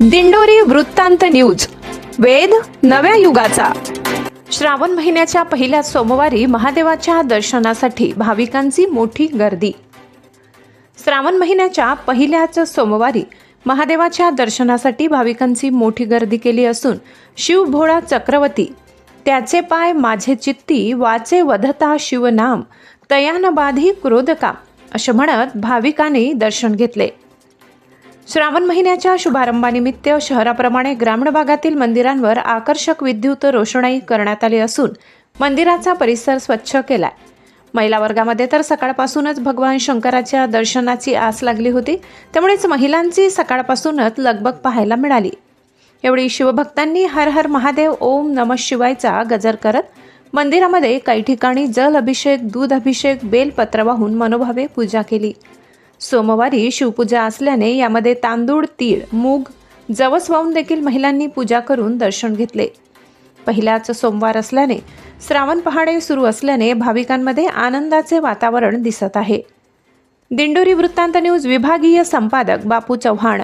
दिंडोरी वृत्तांत न्यूज. वेद नव्या युगाचा. श्रावण महिन्याच्या पहिल्या सोमवारी महादेवाच्या दर्शनासाठी भाविकांची मोठी गर्दी. श्रावण महिन्याच्या पहिल्याच सोमवारी महादेवाच्या दर्शनासाठी भाविकांची मोठी गर्दी केली असून शिवभोळा चक्रवर्ती त्याचे पाय माझे चित्ती वाचे वधता शिवनाम तयान बाधी क्रोधका असे म्हणत भाविकांनी दर्शन घेतले. श्रावण महिन्याच्या शुभारंभानिमित्त शहराप्रमाणे ग्रामीण भागातील मंदिरांवर आकर्षक विद्युत रोषणाई करण्यात आली असून मंदिराचा परिसर स्वच्छ केलाय. महिला वर्गामध्ये तर सकाळपासूनच भगवान शंकराच्या दर्शनाची आस लागली होती त्यामुळेच महिलांची सकाळपासूनच लगबग पाहायला मिळाली. एवढी शिवभक्तांनी हर हर महादेव ओम नम शिवायचा गजर करत मंदिरामध्ये काही ठिकाणी जल अभिषेक दूध अभिषेक बेलपत्र वाहून मनोभावे पूजा केली. सोमवारी शिवपूजा असल्याने यामध्ये तांदूळ तीळ मूग जवस वाहून देखील महिलांनी पूजा करून दर्शन घेतले. पहिलाच सोमवार असल्याने श्रावण पहाडे सुरू असल्याने भाविकांमध्ये आनंदाचे वातावरण दिसत आहे. दिंडोरी वृत्तांत न्यूज विभागीय संपादक बापू चव्हाण.